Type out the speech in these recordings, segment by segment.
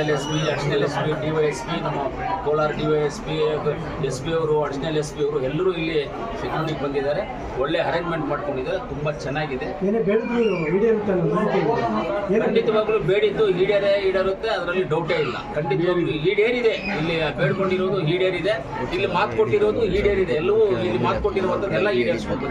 Additional S P additional S P D Y S P ನಮ್ಮ Kolar D Y S P S P ಅವರು additional S P ಅವರು ಎಲ್ಲರೂ ಇಲ್ಲಿ ಸೆಕ್ಯೂರಿಟಿಗೆ ಬಂದಿದ್ದಾರೆ. ಒಳ್ಳೆ ಅರೇಂಜ್ಮೆಂಟ್ ಮಾಡ್ಕೊಂಡಿದ್ದಾರೆ. ತುಂಬ ಚೆನ್ನಾಗಿದೆ. ಏನು ಖಂಡಿತವಾಗ್ಲೂ ಬೇಡಿದ್ದು ಈಡೇರೇ ಈಡೇರುತ್ತೆ ಅದರಲ್ಲಿ ಡೌಟೇ ಇಲ್ಲ. ಖಂಡಿತವಾಗ್ಲೂ ಈಡೇರಿದೆ ಇಲ್ಲಿ ಬೇಡ್ಕೊಂಡಿರೋದು ಈಡೇರಿದೆ ಇಲ್ಲಿ ಮಾತು ಕೊಟ್ಟಿರೋದು ಈಡೇರಿದೆ ಎಲ್ಲವೂ ಇಲ್ಲಿ ಮಾತು ಕೊಟ್ಟಿರುವಂಥದ್ದೆಲ್ಲ ಈಡೇರಿಸ್ಬೋದು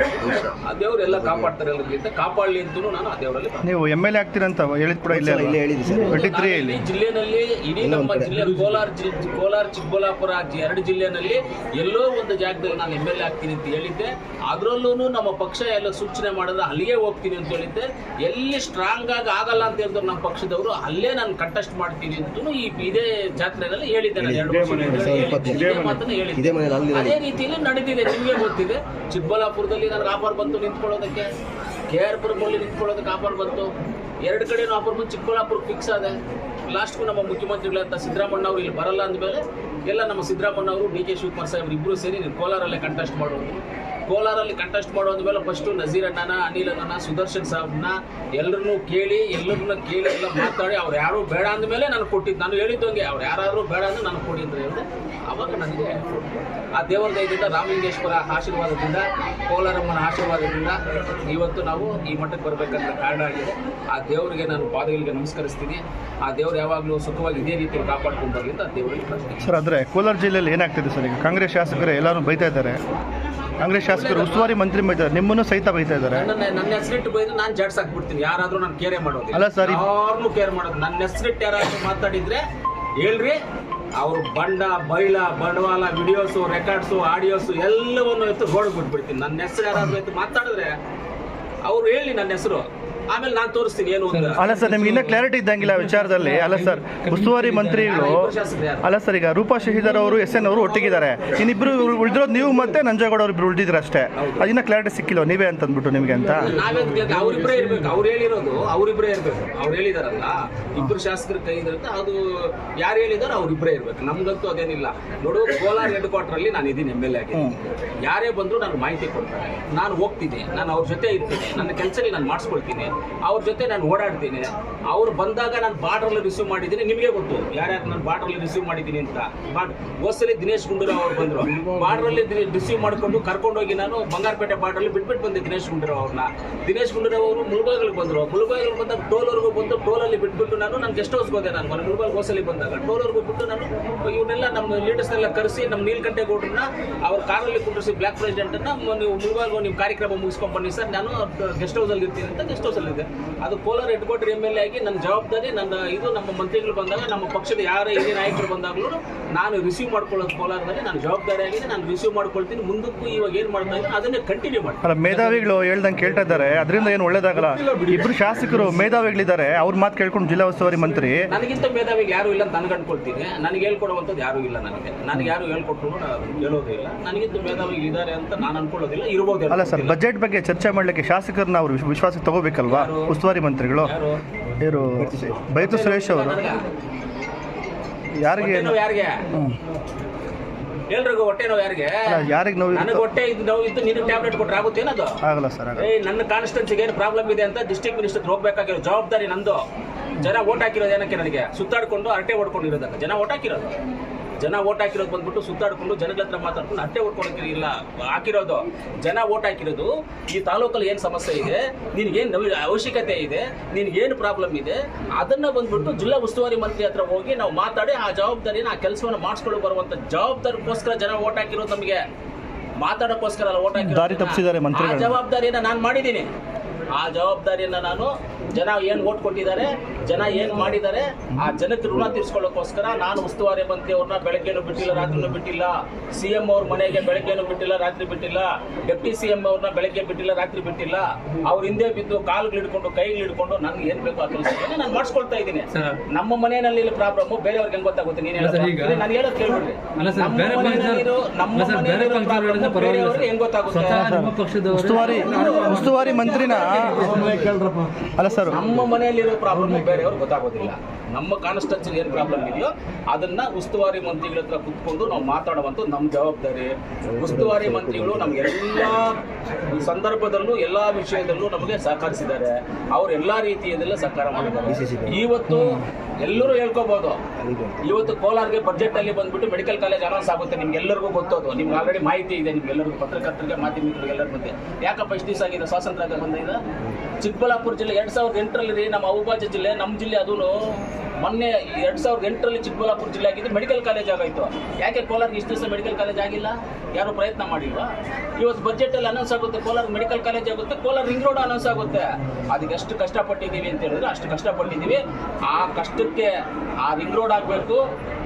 ಆ ದೇವ್ರು ಎಲ್ಲ ಕಾಪಾಡ್ತಾರೆ ಎಲ್ಲರಿಗಿಂತ ಕಾಪಾಡಲಿ ಅಂತ ನಾನು ಆ ದೇವರಲ್ಲಿ ನೀವು ಎಂ ಎಲ್ ಎ ಆಗ್ತೀರಂತ ಹೇಳಿದ್ ಕೂಡ ಇಲ್ಲ ಇಲ್ಲೇ ಜಿಲ್ಲೆನಲ್ಲಿ ಇಡೀ ನಮ್ಮ ಜಿಲ್ಲೆ ಕೋಲಾರ ಜಿಲ್ಲೆ ಕೋಲಾರ ಚಿಕ್ಕಬಳ್ಳಾಪುರ ಎರಡು ಜಿಲ್ಲೆನಲ್ಲಿ ಎಲ್ಲೋ ಒಂದು ಜಾಗದಲ್ಲಿ ನಾನು ಎಂ ಎಲ್ ಎ ಆಗ್ತೀನಿ ಅಂತ ಹೇಳಿದ್ದೆ. ಅದರಲ್ಲೂ ನಮ್ಮ ಪಕ್ಷ ಎಲ್ಲ ಸೂಚನೆ ಮಾಡಿದ್ರೆ ಅಲ್ಲಿಗೆ ಹೋಗ್ತೀನಿ ಅಂತ ಹೇಳಿದ್ದೆ. ಎಲ್ಲಿ ಸ್ಟ್ರಾಂಗ್ ಆಗಿ ಆಗಲ್ಲ ಅಂತ ಹೇಳಿದ್ರು ನಮ್ಮ ಪಕ್ಷದವರು ಅಲ್ಲೇ ನಾನು ಕಂಟೆಸ್ಟ್ ಮಾಡ್ತೀನಿ ಅಂತಲೂ ಈ ಇದೇ ಜಾತ್ರೆಯಲ್ಲಿ ಹೇಳಿದ್ದೆ ನಾನು ಎರಡು ಮಾತನ್ನ ಅದೇ ರೀತಿಯಲ್ಲಿ ನಡೆದಿದೆ ನಿಮಗೆ ಗೊತ್ತಿದೆ. ಚಿಕ್ಕಬಳ್ಳಾಪುರದಲ್ಲಿ ನನಗೆ ಆಫರ್ ಬಂತು ನಿಂತ್ಕೊಳ್ಳೋದಕ್ಕೆ? ಕೆ ಆರ್ ಪುರದಲ್ಲಿ ನಿಂತ್ಕೊಳ್ಳೋದಕ್ಕೆ ಆಫರ್ ಬಂತು. ಎರಡು ಕಡೆನೂ ಆಫರ್ ಬಂದು ಚಿಕ್ಕಬಳ್ಳಾಪುರ ಫಿಕ್ಸ್ ಆದೆ. ಲಾಸ್ಟ್ಗೂ ನಮ್ಮ ಮುಖ್ಯಮಂತ್ರಿಗಳಂತ ಸಿದ್ದರಾಮಣ್ಣ ಅವರು ಇಲ್ಲಿ ಬರಲ್ಲ ಅಂದಮೇಲೆ ಎಲ್ಲ ನಮ್ಮ ಸಿದ್ದರಾಮಣ್ಣ ಅವರು ಡಿ ಕೆ ಶಿವಕುಮಾರ್ ಸಾಹೇಬ್ರು ಇಬ್ಬರು ಸೇರಿ ನೀವು ಕೋಲಾರಲ್ಲೇ ಕಂಟೆಸ್ಟ್ ಮಾಡೋದು. ಕೋಲಾರಲ್ಲಿ ಕಂಟೆಸ್ಟ್ ಮಾಡೋದ ಮೇಲೆ ಫಸ್ಟು ನಜೀರ್ ಅಣ್ಣನ, ಅನಿಲ್ ಅಣ್ಣನ, ಸುದರ್ಶನ್ ಸಾಹೇಬ್ನ ಎಲ್ಲರನ್ನೂ ಕೇಳಿ ಎಲ್ಲರನ್ನ ಕೇಳಿ ಎಲ್ಲ ಮಾತಾಡಿ, ಅವ್ರು ಯಾರು ಬೇಡ ಅಂದಮೇಲೆ ನಾನು ಕೊಟ್ಟಿದ್ದು. ನಾನು ಹೇಳಿದ್ದಂಗೆ, ಅವ್ರು ಯಾರಾದರೂ ಬೇಡ ಅಂದ್ರೆ ನಾನು ಕೊಡಿ ಅಂತ ಅವಾಗ ನನಗೆ ಆ ದೇವರ ದಯದಿಂದ ರಾಮಲಿಂಗೇಶ್ವರ ಆಶೀರ್ವಾದದಿಂದ, ಕೋಲಾರಮ್ಮನ ಆಶೀರ್ವಾದದಿಂದ ಇವತ್ತು ನಾವು ಈ ಮಠಕ್ಕೆ ಬರಬೇಕಂತ ಕಾರಣ ಆಗಿದೆ. ಆ ದೇವರಿಗೆ ನಾನು ಪಾದಗಳಿಗೆ ನಮಸ್ಕರಿಸ್ತೀನಿ. ಆ ದೇವ್ರು ಯಾವಾಗಲೂ ಸುಖವಾಗಿ ಇದೇ ರೀತಿ ಕಾಪಾಡ್ಕೊಂಡು ಬರಲಿ ಅಂತ ದೇವರಿಗೆ ಸರ್ ಅಂದರೆ ಕೋಲಾರ ಜಿಲ್ಲೆಯಲ್ಲಿ ಏನಾಗ್ತಿದೆ ಸರ್ ಈಗ? ಕಾಂಗ್ರೆಸ್ ಶಾಸಕರು ಎಲ್ಲರೂ ಬೈತಾ ಇದ್ದಾರೆ. ಕಾಂಗ್ರೆಸ್ ಶಾಸಕರು ಉಸ್ತುವಾರಿ ಮಂತ್ರಿ ಬೈತಾರೆ ನಿಮ್ಮನ್ನು ಸಹಿತ ಬೈತಾ ಇದ್ದಾರೆ. ನನ್ನ ನನ್ನ ಹೆಸರಿಟ್ಟು ಬೈದು ನಾನು ಜಡ್ಸ್ ಹಾಕ್ಬಿಡ್ತೀನಿ ಯಾರಾದ್ರೂ ನಾನು ಕೇರೆ ಮಾಡೋದು. ಅಲ್ಲ ಸರ್ ಯಾರನ್ನೂ ಕೇರ್ ಮಾಡೋದು. ನನ್ನ ಹೆಸರಿಟ್ಟು ಯಾರಾದ್ರೂ ಮಾತಾಡಿದ್ರೆ ಹೇಳ್ರಿ ಅವ್ರು ಬಂಡ ಬೈಲ ಬಂಡವಾಳ ವಿಡಿಯೋಸು ರೆಕಾರ್ಡ್ಸು ಆಡಿಯೋಸು ಎಲ್ಲವನ್ನು ಎತ್ತು ಗೋಡ್ ಬಿಟ್ಬಿಡ್ತೀನಿ ನನ್ನ ಹೆಸರು ಯಾರಾದ್ರೂ ಎತ್ತು ಮಾತಾಡಿದ್ರೆ ಅವ್ರು ಹೇಳಿ ನನ್ನ ಹೆಸರು. ಆಮೇಲೆ ನಾನು ತೋರಿಸ್ತೀನಿ ಏನು ಅಂತ. ಅಲ್ಲ ಸರ್ ನಿಮ್ಗೆ ಇನ್ನೂ ಕ್ಲಾರಿಟಿ ಇದ್ದಂಗಿಲ್ಲ ಆ ವಿಚಾರದಲ್ಲಿ. ಅಲ್ಲ ಸರ್ ಉಸ್ತುವಾರಿ ಮಂತ್ರಿಗಳು ಅಲ್ಲ ಸರ್ ಈಗ ರೂಪಾ ಶಹೀದರ್ ಅವರು ಎಸ್ ಎನ್ ಅವರು ಒಟ್ಟಿಗಿದ್ದಾರೆ. ಇನ್ನಿಬ್ರು ಉಳಿದಿರೋದು ನೀವು ಮತ್ತೆ ನಂಜೇಗೌಡ ಅವ್ರು ಇಬ್ರು ಉಳಿದಿದ್ರು ಅಷ್ಟೇ ಅದಿನ್ನ ಕ್ಲಾರಿಟಿ ಸಿಕ್ಕಿಲ್ಲ ನೀವೇ ಅಂತ ಅಂದ್ಬಿಟ್ಟು ನಿಮಗೆ ಅಂತ? ನಾವೇ ಅವ್ರಿಬ್ರೇ ಇರ್ಬೇಕು. ಅವ್ರು ಹೇಳಿರೋದು ಅವ್ರಿಬ್ರೇ ಇರ್ಬೇಕು. ಅವ್ರು ಹೇಳಿದಾರಲ್ಲ ಇಬ್ರು ಶಾಸಕರ ಕೈ ಇರುತ್ತೆ ಅದು ಯಾರು ಹೇಳಿದಾರೋ ಅವ್ರಿಬ್ರೇ ಇರ್ಬೇಕು. ನಮ್ಗಂತೂ ಅದೇನಿಲ್ಲ. ನೋಡು ಕೋಲಾರ ಹೆಡ್ ಕ್ವಾರ್ಟರ್ ಅಲ್ಲಿ ನಾನು ಇದೀನಿ ಎಂ ಎಲ್ ಎ ಆಗಿ. ಯಾರೇ ಬಂದ್ರು ನಾನು ಮಾಹಿತಿ ಕೊಡ್ತಾರೆ ನಾನು ಹೋಗ್ತೀನಿ. ನಾನು ಅವ್ರ ಜೊತೆ ಇರ್ತೀನಿ. ನನ್ನ ಕೆಲಸದಲ್ಲಿ ನಾನು ಮಾಡಿಸ್ಕೊಳ್ತೀನಿ. ಅವ್ರ ಜೊತೆ ನಾನು ಓಡಾಡ್ತೀನಿ. ಅವ್ರು ಬಂದಾಗ ನಾನು ಬಾರ್ಡ್ರಲ್ಲಿ ರಿಸೀವ್ ಮಾಡಿದ್ದೀನಿ, ನಿಮಗೆ ಗೊತ್ತು. ಯಾರ್ಯಾರು ನಾನು ಬಾರ್ಡ್ರಲ್ಲಿ ರಿಸೀವ್ ಮಾಡಿದ್ದೀನಿ ಅಂತ. ಬಟ್ ಹೋದ್ಸಲಿ ದಿನೇಶ್ ಗುಂಡೂರಾವ್ ಅವ್ರು ಬಂದ್ರು. ಬಾರ್ಡ್ರಲ್ಲಿ ರಿಸೀವ್ ಮಾಡ್ಕೊಂಡು ಕರ್ಕೊಂಡೋಗಿ ನಾನು ಬಂಗಾರಪೇಟೆ ಬಾರ್ಡ್ರಲ್ಲಿ ಬಿಟ್ಬಿಟ್ಟು ಬಂದೆ ದಿನೇಶ್ ಗುಂಡೂರಾವ್ ಅವ್ರನ್ನ ದಿನೇಶ್ ಗುಂಡೂರಾವ್ ಅವರು ಮುಳುಬಾಗಿಲಿಗೆ ಬಂದರು. ಮುಳುಬಾಗಿಲಿಗೆ ಬಂದಾಗ ಟೋಲ್ವರೆಗೂ ಬಂದು ಟೋಲಲ್ಲಿ ಬಿಟ್ಬಿಟ್ಟು ನಾನು ನನ್ನ ಗೆಸ್ಟ್ ಹೌಸ್ ಹೋದೆ ನಾನು. ಮುಳುಬಾಗಿಲು ಹೋಸಲಿ ಬಂದಾಗ ಟೋಲ್ವರೆಗೂ ಬಿಟ್ಟು ನಾನು ಇವನ್ನೆಲ್ಲ ನಮ್ಮ ಲೀಡರ್ಸ್ನೆಲ್ಲ ಕರೆಸಿ ನಮ್ಮ ನೀಲಕಂಠೇಗೌಡರನ್ನ ಅವ್ರ ಕಾರಲ್ಲಿ ಕುಂಡ್ರಿಸಿ ಬ್ಲಾಕ್ ಪ್ರೆಸಿಡೆಂಟನ್ನು ನೀವು ಮುಳುಬಾಗಿಲು ನಿಮ್ಮ ಕಾರ್ಯಕ್ರಮ ಮುಗಿಸ್ಕೊಂಡು ಬನ್ನಿ ಸರ್. ನಾನು ಗೆಸ್ಟ್ ಹೌಸಲ್ಲಿ ಇರ್ತೀನಿ ಅಂತ ಗೆಸ್ಟ್ ಹೌಸಲ್ಲಿ ಇದೆ ಅದು Kolar head quarter M L A ಆಗಿ ನನ್ನ ಜವಾಬ್ದಾರಿ ನನ್ನ ಇದು ನಮ್ಮ ಮಂತ್ರಿಗಳು ಬಂದಾಗ ನಮ್ಮ ಪಕ್ಷದ ಯಾರ ಹಿರಿಯ ನಾಯಕರು ಬಂದಾಗಲೂ ನಾನು ರಿಸೀವ್ ಮಾಡ್ಕೊಳ್ಳೋದು ಕೋಲಾರದಲ್ಲಿ ನಾನು ಜವಾಬ್ದಾರಿ ಆಗಿದೆ ನಾನು ರಿಸೀವ್ ಮಾಡ್ಕೊಳ್ತೀನಿ. ಮುಂದಕ್ಕೂ ಇವಾಗ ಏನು ಮಾಡ್ತಾ ಇದ್ದೀನಿ ಅದನ್ನೇ ಕಂಟಿನ್ಯೂ ಮಾಡಿ. ಅಲ್ಲ ಮೇಧಾವಿಗಳು ಹೇಳ್ದಂಗೆ ಕೇಳ್ತಾ ಇದ್ದಾರೆ ಅದರಿಂದ ಏನು ಒಳ್ಳೇದಾಗಲ್ಲ? ಇಬ್ರು ಶಾಸಕರು ಮೇಧಾವಿಗಳಿದ್ದಾರೆ ಅವ್ರ ಮಾತು ಕೇಳ್ಕೊಂಡು ಜಿಲ್ಲಾ ಉಸ್ತುವಾರಿ ಮಂತ್ರಿ. ನನಗಿಂತ ಮೇಧಾವಿಗೆ ಯಾರು ಇಲ್ಲ ಅಂತ ನನ್ಗೆ ಅನ್ಕೊಳ್ತೀನಿ. ನನಗೆ ಹೇಳ್ಕೊಡುವಂಥದ್ದು ಯಾರು ಇಲ್ಲ ನನಗೆ. ನನಗೆ ಯಾರು ಹೇಳ್ಕೊಟ್ರು ಹೇಳೋದಿಲ್ಲ ಹೇಳೋದೇ ಇಲ್ಲ. ನನಗಿಂತ ಮೇಧಾವಿಗಳು ಇದ್ದಾರೆ ಅಂತ ನಾನು ಅನ್ಕೊಳ್ಳೋದಿಲ್ಲ ಇರ್ಬೋದು ಅಲ್ಲ ಸರ್ ಬಜೆಟ್ ಬಗ್ಗೆ ಚರ್ಚೆ ಮಾಡ್ಲಿಕ್ಕೆ ಶಾಸಕರನ್ನ ಅವರು ವಿಶ್ವಾಸಕ್ಕೆ ತಗೋಬೇಕಲ್ವಾ? ಉಸ್ತುವಾರಿ ಮಂತ್ರಿಗಳು? ಇವರು ಬೈತು ಸುರೇಶ್ ಅವರು. ಯಾರಿಗೆ? ಯಾರಿಗೆ? ಎಲ್ರಿಗೂ ಹೊಟ್ಟೆ ನೋವು ಯಾರಿಗೆ? ಯಾರಿಗೆ ನೋವು ನನಗೆ ಹೊಟ್ಟೆ ಇದು ನೋವು ನಿನಗೆ ಟ್ಯಾಬ್ಲೆಟ್ ಕೊಟ್ರೆ ಆಗುತ್ತೇನದು ಆಗಲ್ಲ ಸರ್ ಏ ನನ್ನ ಕಾನ್ಸ್ಟೆನ್ಸಿಗೆ ಏನು ಪ್ರಾಬ್ಲಮ್ ಇದೆ ಅಂತ ಡಿಸ್ಟ್ರಿಕ್ಟ್ ಮಿನಿಸ್ಟರ್ ಹೋಗ್ಬೇಕಾಗಿರೋ ಜವಾಬ್ದಾರಿ ನಂದು. ಜನ ಓಟ್ ಹಾಕಿರೋದು ಏನಕ್ಕೆ ನನಗೆ? ಸುತ್ತಾಡ್ಕೊಂಡು ಅರಟೆ ಹೊಡ್ಕೊಂಡಿರೋದಕ್ಕೆ ಜನ ಓಟ್ ಹಾಕಿರೋದು. ಜನ ಓಟ್ ಹಾಕಿರೋದು ಬಂದ್ಬಿಟ್ಟು ಸುತ್ತಾಡ್ಕೊಂಡು ಜನಗಳ ಹತ್ರ ಮಾತಾಡ್ಕೊಂಡು ಅರಟೆ ಹೊಡ್ಕೊಳಕ್ಕೆ ಇಲ್ಲ ಹಾಕಿರೋದು. ಜನ ಓಟ್ ಹಾಕಿರೋದು ಈ ತಾಲೂಕಲ್ಲಿ ಏನು ಸಮಸ್ಯೆ ಇದೆ ನಿನಗೇನು ಅವಶ್ಯಕತೆ ಇದೆ ನಿನಗೇನು ಪ್ರಾಬ್ಲಮ್ ಇದೆ ಅದನ್ನ ಬಂದ್ಬಿಟ್ಟು ಜಿಲ್ಲಾ ಉಸ್ತುವಾರಿ ಮಂತ್ರಿ ಹತ್ರ ಹೋಗಿ ನಾವು ಮಾತಾಡಿ ಆ ಜವಾಬ್ದಾರಿನ ಆ ಕೆಲಸವನ್ನು ಮಾಡಿಸ್ಕೊಂಡು ಬರುವಂತ ಜವಾಬ್ದಾರಿಗೋಸ್ಕರ ಜನ ಓಟ್ ಹಾಕಿರೋದು ನಮಗೆ. ಮಾತಾಡೋಕ್ಕೋಸ್ಕರ ಅಲ್ಲ ಓಟ್ ಹಾಕಿರೋ ಜವಾಬ್ದಾರಿಯನ್ನ ನಾನು ಮಾಡಿದ್ದೀನಿ. ಆ ಜವಾಬ್ದಾರಿಯನ್ನ ನಾನು ಜನ ಏನು ಓಟ್ ಕೊಟ್ಟಿದ್ದಾರೆ ಜನ ಏನು ಮಾಡಿದ್ದಾರೆ ಆ ಜನಕ್ಕೆ ಋಣ ತೀರ್ಸ್ಕೊಳ್ಳೋಕ್ಕೋಸ್ಕರ ನಾನು ಉಸ್ತುವಾರಿ ಮಂತ್ರಿ ಅವ್ರನ್ನ ಬೆಳಗ್ಗೆನೂ ಬಿಟ್ಟಿಲ್ಲ ರಾತ್ರಿನೂ ಬಿಟ್ಟಿಲ್ಲ. ಸಿಎಂ ಅವ್ರ ಮನೆಗೆ ಬೆಳಗ್ಗೆನೂ ಬಿಟ್ಟಿಲ್ಲ ರಾತ್ರಿ ಬಿಟ್ಟಿಲ್ಲ. ಡೆಪ್ಟಿ ಸಿ ಎಂ ಅವ್ರನ್ನ ಬೆಳಗ್ಗೆ ಬಿಟ್ಟಿಲ್ಲ ರಾತ್ರಿ ಬಿಟ್ಟಿಲ್ಲ. ಅವ್ರ ಹಿಂದೆ ಬಿದ್ದು ಕಾಲುಗಳು ಹಿಡ್ಕೊಂಡು ಕೈಗಳು ಹಿಡ್ಕೊಂಡು ನನ್ಗೆ ಏನ್ ಬೇಕು ಆ ಕೆಲಸ ನಾನು ಮಾಡಿಸ್ಕೊಳ್ತಾ ಇದ್ದೀನಿ. ನಮ್ಮ ಮನೆಯಲ್ಲಿ ಪ್ರಾಬ್ಲಮ್ ಬೇರೆಯವ್ರಿಗೆ ಹೆಂಗ್ ಗೊತ್ತಾಗುತ್ತೆ? ನೀನ್ ನಾನು ಹೇಳೋದು ಕೇಳ್ಬಿಡ್ರಿ. ಅಲ್ಲ ಸರ್, ನಮ್ಮ ಹೆಂಗ್ ಗೊತ್ತಾಗುತ್ತೆ? ಪಕ್ಷದವರು ಉಸ್ತುವಾರಿ ಉಸ್ತುವಾರಿ ಮಂತ್ರಿನ ಅಲ್ಲ ಸರ್ ನಮ್ಮ ಮನೆಯಲ್ಲಿರೋ ಪ್ರಾಬ್ಲಮ್ ಬೇರೆಯವ್ರಿಗೆ ಗೊತ್ತಾಗೋದಿಲ್ಲ. ನಮ್ಮ ಕಾನ್ಸ್ಟ್ರಕ್ಷನ್ ಏನು ಪ್ರಾಬ್ಲಮ್ ಇದೆಯೋ ಅದನ್ನ ಉಸ್ತುವಾರಿ ಮಂತ್ರಿಗಳ ಹತ್ರ ಕುತ್ಕೊಂಡು ನಾವು ಮಾತಾಡುವಂತ ನಮ್ಮ ಜವಾಬ್ದಾರಿ. ಉಸ್ತುವಾರಿ ಮಂತ್ರಿಗಳು ನಮ್ಗೆಲ್ಲ ಸಂದರ್ಭದಲ್ಲೂ ಎಲ್ಲಾ ವಿಷಯದಲ್ಲೂ ನಮಗೆ ಸಹಕರಿಸಿದ್ದಾರೆ. ಅವ್ರು ಎಲ್ಲಾ ರೀತಿಯದಲ್ಲೇ ಸಹಕಾರ ಮಾಡಿದ್ದಾರೆ. ಇವತ್ತು ಎಲ್ಲರೂ ಹೇಳ್ಕೋಬಹುದು ಇವತ್ತು ಕೋಲಾರ್ಗೆ ಬಜೆಟ್ ಅಲ್ಲಿ ಬಂದ್ಬಿಟ್ಟು ಮೆಡಿಕಲ್ ಕಾಲೇಜ್ ಅನೌನ್ಸ್ ಆಗುತ್ತೆ ನಿಮ್ಗೆ ಎಲ್ಲರಿಗೂ ಗೊತ್ತೋದು. ನಿಮ್ಗೆ ಆಲ್ರೆಡಿ ಮಾಹಿತಿ ಇದೆ ನಿಮ್ಗೆ ಎಲ್ಲರಿಗೂ ಪತ್ರಕರ್ತರಿಗೆ ಮಾಧ್ಯಮಿಕರಿಗೆ ಎಲ್ಲರ ಮಧ್ಯೆ. ಯಾಕಪ್ಪ ಇಷ್ಟು ದಿವಸ ಆಗಿದೆ? ಸ್ವಾತಂತ್ರ್ಯ ಬಂದಿದೆ? ಚಿಕ್ಕಬಳ್ಳಾಪುರ ಜಿಲ್ಲೆ ಎರಡು ಸಾವಿರದ ಎಂಟರಲ್ಲಿ ರೀ, ನಮ್ಮ ಅವಿಭಾಜ್ಯ ಜಿಲ್ಲೆ ನಮ್ಮ ಜಿಲ್ಲೆ ಅದೂ ಮೊನ್ನೆ ಎರಡು ಸಾವಿರದ ಎಂಟರಲ್ಲಿ ಚಿಕ್ಕಬಳ್ಳಾಪುರ ಜಿಲ್ಲೆ ಆಗಿದ್ದು ಮೆಡಿಕಲ್ ಕಾಲೇಜ್ ಆಗೋಯ್ತು. ಯಾಕೆ ಕೋಲಾರ ಇಷ್ಟು ದಿವಸ ಮೆಡಿಕಲ್ ಕಾಲೇಜ್ ಆಗಿಲ್ಲ? ಯಾರು ಪ್ರಯತ್ನ ಮಾಡಿಲ್ವಾ? ಇವತ್ತು ಬಜೆಟಲ್ಲಿ ಅನೌನ್ಸ್ ಆಗುತ್ತೆ ಕೋಲಾರ ಮೆಡಿಕಲ್ ಕಾಲೇಜ್ ಆಗುತ್ತೆ, ಕೋಲಾರ ರಿಂಗ್ ರೋಡ್ ಅನೌನ್ಸ್ ಆಗುತ್ತೆ. ಅದಕ್ಕೆ ಎಷ್ಟು ಕಷ್ಟಪಟ್ಟಿದ್ದೀವಿ ಅಂತ ಹೇಳಿದ್ರೆ ಅಷ್ಟು ಕಷ್ಟಪಟ್ಟಿದ್ದೀವಿ. ಆ ಕಷ್ಟಕ್ಕೆ ಆ ರಿಂಗ್ ರೋಡ್ ಆಗಬೇಕು,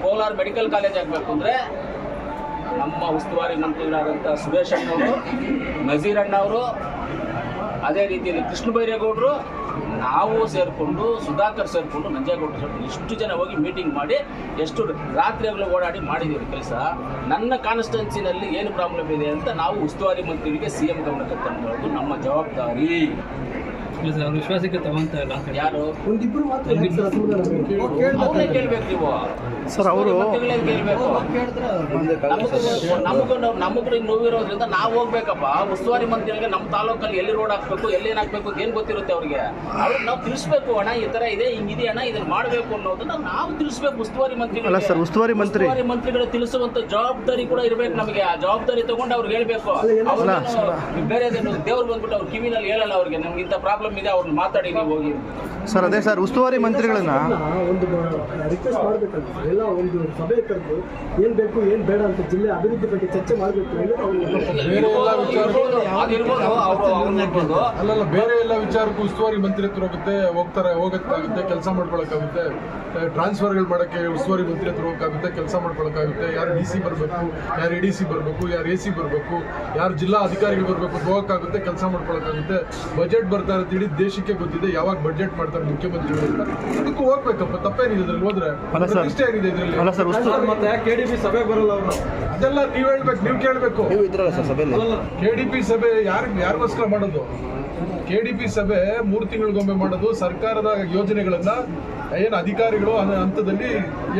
ಕೋಲಾರ ಮೆಡಿಕಲ್ ಕಾಲೇಜ್ ಆಗಬೇಕು ಅಂದರೆ ನಮ್ಮ ಉಸ್ತುವಾರಿ ಮಂತ್ರಿಗಳಾದಂಥ ಸುರೇಶ್ ಅಣ್ಣವರು, ನಜೀರ್ ಅಣ್ಣವರು ಅದೇ ರೀತಿಯಲ್ಲಿ ಕೃಷ್ಣ ಬೈರೇಗೌಡರು, ನಾವು ಸೇರಿಕೊಂಡು, ಸುಧಾಕರ್ ಸೇರಿಕೊಂಡು ನಂಜೇಗೌಡರು ಸೇರಿಕೊಂಡು ಇಷ್ಟು ಜನ ಹೋಗಿ ಮೀಟಿಂಗ್ ಮಾಡಿ ಎಷ್ಟು ರಾತ್ರಿ ಹಗಲು ಓಡಾಡಿ ಮಾಡಿದ್ದೀವಿ ಕೆಲಸ. ನನ್ನ ಕಾನ್ಸ್ಟಿಟ್ಯೂನ್ಸಿನಲ್ಲಿ ಏನು ಪ್ರಾಬ್ಲಮ್ ಇದೆ ಅಂತ ನಾವು ಉಸ್ತುವಾರಿ ಮಂತ್ರಿಗಳಿಗೆ ಸಿ ಎಂ ಗಮನಕ್ಕೆ ತಂದು ನಮ್ಮ ಜವಾಬ್ದಾರಿ. ಇಲ್ಲ ಸರ್ ಅವ್ರ ವಿಶ್ವಾಸಕ್ಕೆ ತಗೊಂತ ಇಲ್ಲ. ಅಂತ ಯಾರು? ಒಂದಿಬ್ರು? ಕೇಳ್ಬೇಕು ನೀವು. ಸರ್ ಅವರು ನಮಗೂ ನೋವಿರೋದ್ರಿಂದ ನಾವು ಹೋಗ್ಬೇಕಪ್ಪ. ಉಸ್ತುವಾರಿ ಮಂತ್ರಿಗಳಿಗೆ ನಮ್ಮ ತಾಲೂಕಲ್ಲಿ ಎಲ್ಲಿ ರೋಡ್ ಹಾಕ್ಬೇಕು ಎಲ್ಲಿ ಏನ್ ಹಾಕ್ಬೇಕು ಅಂತ ಏನ್ ಗೊತ್ತಿರುತ್ತೆ ಅವ್ರಿಗೆ? ಅವ್ರಿಗೆ ನಾವು ತಿಳಿಸ್ಬೇಕು ಅಣ್ಣ ಈ ತರ ಇದೆ ಹಿಂಗಿದೆ ಅಣ್ಣ ಇದನ್ನ ಮಾಡಬೇಕು ಅನ್ನೋದನ್ನ ನಾವು ತಿಳಿಸ್ಬೇಕು ಉಸ್ತುವಾರಿ ಮಂತ್ರಿಗಳು ಅಲ್ಲ ಸರ್, ಉಸ್ತುವಾರಿ ಮಂತ್ರಿ- ಉಸ್ತುವಾರಿ ಮಂತ್ರಿಗಳು ತಿಳಿಸುವಂತ ಜವಾಬ್ದಾರಿ ಕೂಡ ಇರ್ಬೇಕು ನಮಗೆ. ಆ ಜವಾಬ್ದಾರಿ ತಗೊಂಡು ಅವ್ರಿಗೆ ಹೇಳ್ಬೇಕು. ಬೇರೆ ದೇವ್ರು ಬಂದ್ಬಿಟ್ಟು ಅವ್ರ ಕಿವಿನಲ್ಲಿ ಹೇಳಲ್ಲ ಅವ್ರಿಗೆ. ನಮ್ಗೆ ಇಂಥ ಪ್ರಾಬ್ಲಮ್ ಇದೆ ಅವ್ರನ್ನ ಮಾತಾಡಿ ನೀವು ಹೋಗಿ ಸರ್ ಅದೇ ಸರ್ ಉಸ್ತುವಾರಿ ಮಂತ್ರಿಗಳನ್ನ ಒಂದು ರಿಕ್ವೆಸ್ಟ್ ಮಾಡ್ಬೇಕಂತ ಎಲ್ಲ ಒಂದು ಸಭೆ ಕರೆದು ಏನ್ ಬೇಕು ಏನ್ ಬೇಡ ಅಂತ ಜಿಲ್ಲೆ ಅಭಿವೃದ್ಧಿ ಬಗ್ಗೆ ಚರ್ಚೆ ಮಾಡ್ಬೇಕು ಅಲ್ಲ ಬೇರೆ ಎಲ್ಲ ವಿಚಾರಕ್ಕೂ ಅದಿರ್ಬೋದು ಅವರು ಅವ್ರನ್ನ ಅಲ್ಲಲ್ಲ ಬೇರೆ ಎಲ್ಲ ವಿಚಾರಕ್ಕೂ ಉಸ್ತುವಾರಿ ಮಂತ್ರಿ ಹತ್ರ ಹೋಗುತ್ತೆ ಹೋಗ್ತಾರೆ ಹೋಗಕ್ಕಾಗುತ್ತೆ ಕೆಲಸ ಮಾಡ್ಕೊಳಕ್ಕಾಗುತ್ತೆ. ಟ್ರಾನ್ಸ್ಫರ್ಗಳು ಮಾಡಕ್ಕೆ ಉಸ್ತುವಾರಿ ಮಂತ್ರಿ ಹತ್ರ ಹೋಗಕ್ಕಾಗುತ್ತೆ ಕೆಲಸ ಮಾಡ್ಕೊಳಕ್ಕಾಗುತ್ತೆ. ಯಾರು ಡಿ ಸಿ ಬರಬೇಕು ಯಾರು ಎ ಡಿ ಸಿ ಬರಬೇಕು ಯಾರು ಎ ಸಿ ಬರಬೇಕು ಯಾರು ಜಿಲ್ಲಾ ಅಧಿಕಾರಿಗಳು ಬರಬೇಕು ಹೋಗಕ್ಕಾಗುತ್ತೆ ಕೆಲಸ ಮಾಡ್ಕೊಳಕ್ಕಾಗುತ್ತೆ. ಬಜೆಟ್ ಬರ್ತಾ ಇರುತ್ತೆ ಇಡೀ ದೇಶಕ್ಕೆ ಗೊತ್ತಿದೆ ಯಾವಾಗ ಬಜೆಟ್ ಮಾಡ್ತಾರೆ ಮುಖ್ಯಮಂತ್ರಿಗಳು ಅಂತ. ಅದಕ್ಕೂ ಹೋಗ್ಬೇಕಪ್ಪ ತಪ್ಪೇನಿದೆ ಇದ್ರಲ್ಲಿ ಹೋದ್ರೆ. ಅಲ್ಲ ಸರ್. ಇಷ್ಟ ಏನಿದೆ ಇದರಲ್ಲಿ? ಅಲ್ಲ ಸರ್ ಮತ್ತೆ ಕೆ ಡಿ ಬಿ ಸಭೆ ಬರಲ್ಲ ಅವರು? ಅದೆಲ್ಲ ನೀವ್ ಹೇಳ್ಬೇಕು ನೀವು ಕೇಳ್ಬೇಕು. ಕೆ ಡಿ ಪಿ ಸಭೆ ಯಾರು ಯಾರಿಗೋಸ್ಕರ ಮಾಡೋದು? ಕೆ ಡಿ ಪಿ ಸಭೆ ಮೂರು ತಿಂಗಳಿಗೊಮ್ಮೆ ಮಾಡೋದು ಸರ್ಕಾರದ ಯೋಜನೆಗಳನ್ನ ಏನು ಅಧಿಕಾರಿಗಳು ಹಂತದಲ್ಲಿ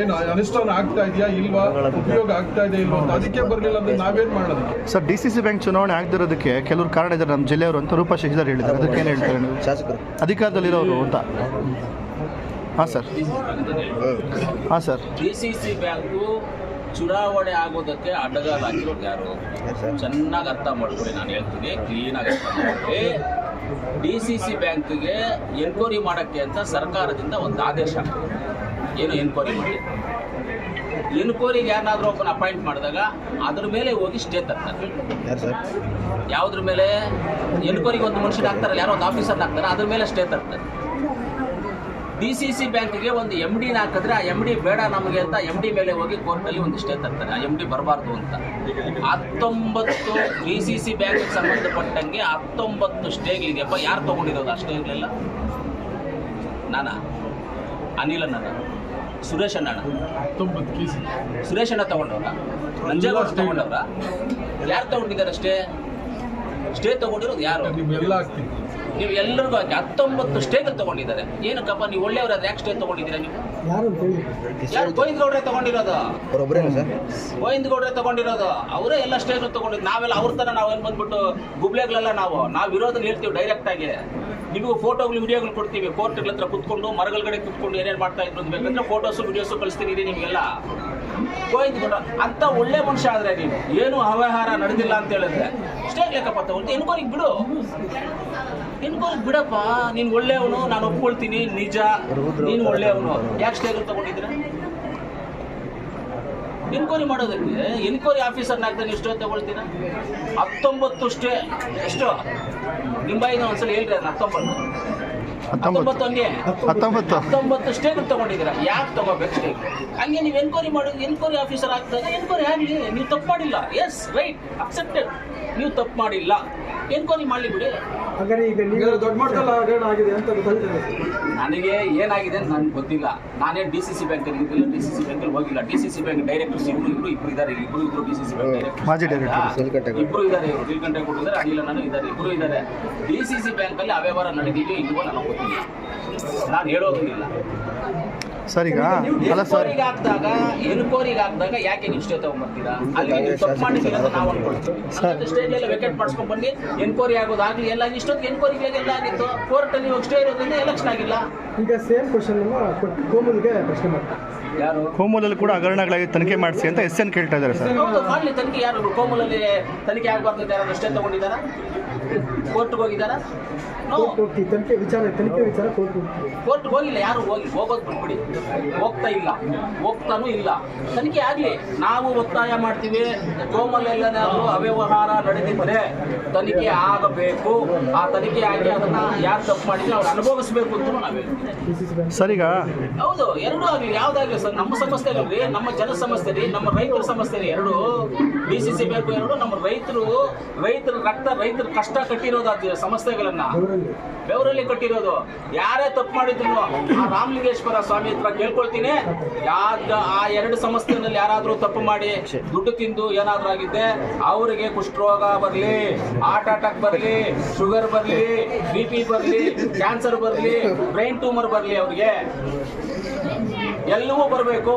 ಏನು ಅನುಷ್ಠಾನ ಆಗ್ತಾ ಇದೆಯಾ ಇಲ್ವಾ ಉಪಯೋಗ ಆಗ್ತಾ ಇದೆ ಇಲ್ವಾ ಅಂತ ಅದಕ್ಕೆ ಬರಲಿಲ್ಲ ಅಂದ್ರೆ ನಾವೇನ್ ಮಾಡೋದು? Sir D C C bank ಚುನಾವಣೆ ಆಗದಿರೋದಕ್ಕೆ ಕೆಲವರು ಕಾರಣ ಇದ್ದಾರೆ. ನಮ್ಮ ಜಿಲ್ಲೆಯವರು ಅಂತ ರೂಪಾ ಶಶಿಧರ್ ಹೇಳಿದ್ದಾರೆ. ಅದಕ್ಕೆ ಏನು ಹೇಳ್ತಾರೆ ನೀವು? ಶಾಸಕರು. ಅಧಿಕಾರದಲ್ಲಿರೋರು ಅಂತ. ಹಾಂ ಸರ್. ಹಾಂ sir. D C C bank ಚುನಾವಣೆ ಆಗೋದಕ್ಕೆ ಅಡ್ಡಗಾಲ ಹಾಕಿರೋದು ಯಾರು? ಚೆನ್ನಾಗಿ ಅರ್ಥ ಮಾಡ್ಕೊಳ್ಳಿ ನಾನು ಹೇಳ್ತೀನಿ. ಕ್ಲೀನಾಗಿ ಅರ್ಥ ಮಾಡ್ಕೊಳ್ಳಿ. ಡಿ ಸಿ ಸಿ ಬ್ಯಾಂಕ್ಗೆ ಎನ್ಕ್ವೈರಿ ಮಾಡೋಕ್ಕೆ ಅಂತ ಸರ್ಕಾರದಿಂದ ಒಂದು ಆದೇಶ. ಏನು ಎನ್ಕ್ವೈರಿ ಮಾಡಿ? ಎನ್ಕ್ವೈರಿಗೆ ಯಾರನ್ನಾದ್ರೂ ಒಬ್ಬನ ಅಪಾಯಿಂಟ್ ಮಾಡಿದಾಗ ಅದ್ರ ಮೇಲೆ ಹೋಗಿ ಸ್ಟೇ ತರ್ತಾರೆ ಯಾವುದ್ರ ಮೇಲೆ? ಎನ್ಕ್ವೈರಿಗೆ ಒಂದು ಮನುಷ್ಯನ ಹಾಕ್ತಾರಲ್ಲ ಯಾರೋ ಒಂದು ಆಫೀಸರ್ನ ಹಾಕ್ತಾರೆ ಅದ್ರ ಮೇಲೆ ಸ್ಟೇ ತರ್ತಾರೆ ಡಿ ಸಿ ಸಿ ಬ್ಯಾಂಕ್ಗೆ ಒಂದು ಎಂ ಡಿನ ಹಾಕಿದ್ರೆ ಆ ಎಂ ಡಿ ಬೇಡ ನಮಗೆ ಅಂತ ಎಂ ಡಿ ಮೇಲೆ ಹೋಗಿ ಕೋರ್ಟಲ್ಲಿ ಒಂದು ಸ್ಟೇ ತರ್ತಾರೆ ಆ ಎಂ ಡಿ ಬರಬಾರ್ದು ಅಂತ. ಹತ್ತೊಂಬತ್ತು ಬಿ ಸಿ ಸಿ ಬ್ಯಾಂಕ್ಗೆ ಸಂಬಂಧಪಟ್ಟಂಗೆ ಹತ್ತೊಂಬತ್ತು ಸ್ಟೇಗಳಿದೆಯಪ್ಪ ಯಾರು ತೊಗೊಂಡಿರೋದು ಆ ಸ್ಟೇಗ್ಲೆಲ್ಲ ನಾನ? ಅನಿಲ್ ಅಣ್ಣ ಸುರೇಶ್ ಅಣ್ಣ ಸುರೇಶ್ ಅಣ್ಣ ತಗೊಂಡವ್ರ? ನಂಜೇಗೌಡ ತಗೊಂಡವ್ರ? ಯಾರು ತಗೊಂಡಿದ್ದಾರೆ ಅಷ್ಟೇ? ಸ್ಟೇ ತಗೊಂಡಿರೋದು ಯಾರು? ನೀವು ಎಲ್ಲರಿಗೂ ಹಾಕಿ ಹತ್ತೊಂಬತ್ತು ಸ್ಟೇಜ್ ತಗೊಂಡಿದ್ದಾರೆ. ಏನಕ್ಕಪ್ಪ ನೀವು ಒಳ್ಳೆಯವರ? ಯಾಕೆ ಸ್ಟೇಜ್ ತಗೊಂಡಿದ್ದೀರಾ ನೀವು? ಯಾರು ಗೋವಿಂದ ಗೌಡ್ರೆ ತಗೊಂಡಿರೋದು? ಗೋವಿಂದ ಗೌಡ್ರೆ ತಗೊಂಡಿರೋದು. ಅವರೇ ಎಲ್ಲ ಸ್ಟೇಜ್ ತಗೊಂಡಿದ್ದು. ನಾವೆಲ್ಲ ಅವ್ರ ತರ ನಾವೇನು ಬಂದ್ಬಿಟ್ಟು ಗುಬ್ಲೆಗಳೆಲ್ಲ ನಾವು ನಾವು ಇರೋದನ್ನ ಹೇಳ್ತೀವಿ ಡೈರೆಕ್ಟ್ ಆಗಿ. ನಿಮಗೂ ಫೋಟೋಗಳು ವಿಡಿಯೋಗಳು ಕೊಡ್ತೀವಿ. ಕೋರ್ಟ್ಗಳ ಹತ್ರ ಕುತ್ಕೊಂಡು ಮರಗಳ ಕಡೆ ಕುತ್ಕೊಂಡು ಏನೇನು ಮಾಡ್ತಾ ಇದ್ರು ಬೇಕಂದ್ರೆ ಫೋಟೋಸು ವಿಡಿಯೋಸು ಕಳಿಸ್ತೀನಿ ಇದೆ ನಿಮಗೆಲ್ಲ. ಗೋವಿಂದ ಗೌಡ ಅಂತ ಒಳ್ಳೆ ಮನುಷ್ಯ ಆದ್ರೆ ನೀನು. ಏನು ಅವ್ಯವಹಾರ ನಡೆದಿಲ್ಲ ಅಂತ ಹೇಳಿದ್ರೆ. ಇಷ್ಟೇ ಲೆಕ್ಕಪ್ಪ ತಗೊಳ್ತೀನಿ ಎನ್ಕೋರಿಗೆ ಬಿಡು. ಎನ್ಕೋರಿಗೆ ಬಿಡಪ್ಪ. ನೀನು ಒಳ್ಳೆಯವನು, ನಾನು ಒಪ್ಕೊಳ್ತೀನಿ. ನಿಜ. ನೀನು ಒಳ್ಳೆಯವನು. ಯಾಕೆ ಸ್ಟೇಜ್ ತಗೊಂಡಿದ್ರೆ ಎನ್ಕ್ವೈರಿ ಮಾಡೋದಕ್ಕೆ. ಎನ್ಕ್ವೈರಿ ಆಫೀಸರ್ನಾಗ್ತಾನೆ ಎಷ್ಟೋ ತಗೊಳ್ತೀರಾ? ಹತ್ತೊಂಬತ್ತು ಸ್ಟೇ ಎಷ್ಟು? ನಿಮ್ಮ ಬಾಯಿನ ಒಂದ್ಸಲ ಹೇಳ್ರಿ ಅದನ್ನ ಹತ್ತೊಂಬತ್ತು. ಹತ್ತೊಂಬತ್ತು. ಹಂಗೆ ಹತ್ತೊಂಬತ್ತು. ಹತ್ತೊಂಬತ್ತು ಸ್ಟೇಟ್ ತಗೊಂಡಿದ್ದೀರಾ? ಯಾಕೆ ತಗೋಬೇಕು ಸ್ಟೇಟ್ ಹಂಗೆ ನೀವು ಎನ್ಕ್ವೈರಿ ಮಾಡಿ ಎನ್ಕ್ವೈರಿ ಆಫೀಸರ್ ಆಗ್ತದೆ ಎನ್ಕ್ವೈರಿ ಆಗಲಿ ನೀವು ತಪ್ಪು ಮಾಡಿಲ್ಲ. ಎಸ್ ರೈಟ್ ಅಕ್ಸೆಪ್ಟೆಡ್ ನೀವು ತಪ್ಪು ಮಾಡಿಲ್ಲ. ಎನ್ಕ್ವೈರಿ ಮಾಡಲಿ ಬಿಡಿ. ಹಾಗಾದ್ರೆ ಈಗ ನೀವು ದೊಡ್ಡ ಮಟ್ಟದಲ್ಲಿ ಹಗರಣ ಆಗಿದೆ ಅಂತ ಗೊತ್ತಾಗ್ತದೆ. ನನಗೆ ಏನಾಗಿದೆ ಅಂತ ನನಗೆ ಗೊತ್ತಿಲ್ಲ. ನಾನೇ ಡಿ ಸಿ ಸಿ ಬ್ಯಾಂಕಲ್ಲಿ ಇದ್ದಿಲ್ಲ ಡಿ ಸಿ ಸಿ ಬ್ಯಾಂಕಲ್ಲಿ ಹೋಗಿಲ್ಲ. D C C bank directors ಇವರು ಇಬ್ರು ಇಬ್ರು ಇದ್ದಾರೆ ಇಬ್ರು ಇಬ್ರು D C C bank director ಮಾಜಿ ಡೈರೆಕ್ಟರ್. ಇಬ್ರು ಇದ್ದಾರೆ ಇವರು. ನೀಲ್ಕಂಠೆ ಕೊಟ್ಟಿದ್ದಾರೆ ಅನಿಲ ನಾನು ಇದ್ದಾರೆ ಇಬ್ರು ಇದ್ದಾರೆ ಡಿ ಸಿ ಸಿ ಬ್ಯಾಂಕಲ್ಲಿ ಅವ್ಯವಹಾರ ನಡೆದಿದೆಯೋ ಇಲ್ವೋ ನನಗೆ ಗೊತ್ತಿಲ್ಲ. ನಾನು ಹೇಳೋದಿಲ್ಲ. ಸರ್ ಈಗ ಅಲ್ಲ ಸರ್. ಎನ್ಕ್ವೈರಿಗೆ ಹಾಕಿದಾಗ ಎನ್ಕ್ವೈರಿಗೆ ಹಾಕಿದಾಗ ಯಾಕೆ ನೀವು ಸ್ಟೇ ತಗೊಂಡ್ಬರ್ತೀರಾ ಅಲ್ಲಿ ನೀವು ತಪ್ಪು ಮಾಡಿದ್ದೀರ ಅಂತ ನಾವು ಅನ್ಕೊಳ್ತೀವಿ. ಸ್ಟೇಜ್ ಎಲ್ಲ ವೆಕೆಟ್ ಮಾಡಿಸ್ಕೊಂಡ್ ಬನ್ನಿ. ಎನ್ಕ್ವೈರಿ ಆಗೋದಾಗ್ಲಿ ಎಲ್ಲ ಇಷ್ಟೊಂದು ಎನ್ಕ್ವೈರಿಗಳಿಗೆಲ್ಲ ಆಗಿತ್ತು? ಕೋರ್ಟಲ್ಲಿ ಇವಾಗ ಸ್ಟೇ ಇರೋದ್ರಿಂದ ಎಲೆಕ್ಷನ್ ಆಗಿಲ್ಲ. ಈಗ ಸೇಮ್ ಕ್ವಶನ್ ಕೊಟ್ಟು ಕೋಮಲ್ಗೆ ಪ್ರಶ್ನೆ ಮಾಡ್ತಾರೆ ಯಾರು? ಕೋಮೂಲಲ್ಲಿ ಕೂಡ ಹಗರಣಗಳಾಗಿ ತನಿಖೆ ಮಾಡಿಸಿ ಅಂತ ಎಸ್ ಎನ್ ಕೇಳ್ತಾ ಇದ್ದಾರೆ ಸರ್. ಹೌದು ಮಾಡ್ಲಿ ತನಿಖೆ ಯಾರು? ಕೋಮಲಲ್ಲಿ ತನಿಖೆ ಆಗಬಾರ್ದು ಅಂತ ಯಾರು ಸ್ಟೇ ತಗೊಂಡಿದ್ದಾರಾ? ಕೋರ್ಟ್ಗೆ ಹೋಗಿದ್ದಾರಾ? ಕೋರ್ಟ್ ಹೋಗ್ತೀವಿ ತನಿಖೆ ವಿಚಾರ ತನಿಖೆ ವಿಚಾರ ಕೋರ್ಟ್ ಹೋಗ್ತೀವಿ ಹೋಗಿಲ್ಲ ಯಾರು ಹೋಗಿ? ಹೋಗೋದು ಬಿಟ್ಬಿಡಿ. ಹೋಗ್ತಾ ಇಲ್ಲ. ಹೋಗ್ತಾನೂ ಇಲ್ಲ. ತನಿಖೆ ಆಗ್ಲಿ. ನಾವು ಒತ್ತಾಯ ಮಾಡ್ತೀವಿ. ಕೋಮಲೆಲ್ಲನಾದ್ರೂ ಅವ್ಯವಹಾರ ನಡೆದಿದ್ದರೆ ತನಿಖೆ ಆಗಬೇಕು. ಆ ತನಿಖೆ ಆಗಿ ಅದನ್ನ ಯಾರು ತಪ್ಪು ಮಾಡಿದ್ರೆ ಅವ್ರು ಅನುಭವಿಸಬೇಕು ಅಂತ ನಾವು ಹೇಳ್ತೀವಿ. D C C bank sir ಈಗ ಹೌದು ಎರಡೂ ಆಗಲಿ. ಯಾವ್ದಾಗ್ಲಿ ಸರ್? ನಮ್ಮ ಸಮಸ್ಯೆ ಅಲ್ರಿ ನಮ್ಮ ಜನ ಸಮಸ್ಯೆ ರೀ ನಮ್ಮ ರೈತರ ಸಮಸ್ಯೆ ರೀ ಎರಡು ಡಿ ಸಿ ಸಿ ಬೇಕು ಎರಡು ನಮ್ಮ ರೈತರು, ರೈತರ ರಕ್ತ, ರೈತರ ಕಷ್ಟ ಕಟ್ಟಿರೋದು ಸಮಸ್ಯೆಗಳನ್ನ. ಅವರಲ್ಲಿ ಬೆವರಲ್ಲಿ ಕಟ್ಟಿರೋದು. ಯಾರೇ ತಪ್ಪು ಮಾಡಿದ್ರು ಆ ರಾಮಲಿಂಗೇಶ್ವರ ಸ್ವಾಮಿ ಹತ್ರ ಕೇಳ್ಕೊಳ್ತೀನಿ. ಯಾವ್ದು ಆ ಎರಡು ಸಂಸ್ಥೆನಲ್ಲಿ ಯಾರಾದ್ರೂ ತಪ್ಪು ಮಾಡಿ ದುಡ್ಡು ತಿಂದು ಏನಾದ್ರೂ ಆಗಿದ್ದೆ, ಅವರಿಗೆ ಕುಷ್ಠರೋಗ ಬರಲಿ ಹಾರ್ಟ್ ಅಟ್ಯಾಕ್ ಬರಲಿ ಶುಗರ್ ಬರಲಿ ಬಿ ಪಿ ಬರಲಿ ಕ್ಯಾನ್ಸರ್ ಬರಲಿ ಬ್ರೈನ್ ಟ್ಯೂಮರ್ ಬರಲಿ ಅವ್ರಿಗೆ. ಎಲ್ಲವೂ ಬರಬೇಕು.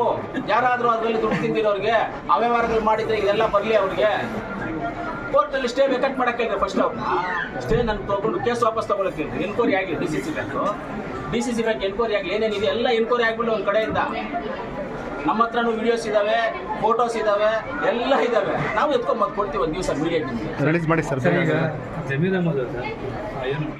ಯಾರಾದರೂ ಅದರಲ್ಲಿ ದುಡ್ಡು ತಿಂದಿರೋರಿಗೆ ಅವ್ಯವಹಾರಗಳು ಮಾಡಿದ್ರೆ ಇದೆಲ್ಲ ಬರಲಿ ಅವ್ರಿಗೆ. ಕೋರ್ಟಲ್ಲಿ ಸ್ಟೇ ವೇಕೆಂಟ್ ಮಾಡಕ್ಕೆ ಫಸ್ಟ್ ಅವ್ರನ್ನ. ಸ್ಟೇ ನಾನು ತಗೊಂಡು ಕೇಸ್ ವಾಪಸ್ ತಗೊಳಕ್ಕೆ ಎನ್ಕ್ವೈರಿ ಆಗಲಿ D C C bank D C C bank enquiry ಆಗಲಿ ಏನೇನಿದೆ ಎಲ್ಲ ಎನ್ಕ್ವೈರಿ ಆಗ್ಬಿಟ್ಟು ಒಂದು ಕಡೆಯಿಂದ. ನಮ್ಮ ಹತ್ರನೂ ವಿಡಿಯೋಸ್ ಇದಾವೆ ಫೋಟೋಸ್ ಇದಾವೆ, ಎಲ್ಲ ಇದಾವೆ. ನಾವು ಎತ್ಕೊಂಡ್ ಬಂದು ಕೊಡ್ತೀವಿ ಒಂದು ದಿವಸ ಮೀಡಿಯಾ ರಿಲೀಸ್ ಮಾಡಿ ಸರ್ ಜಮೀರ್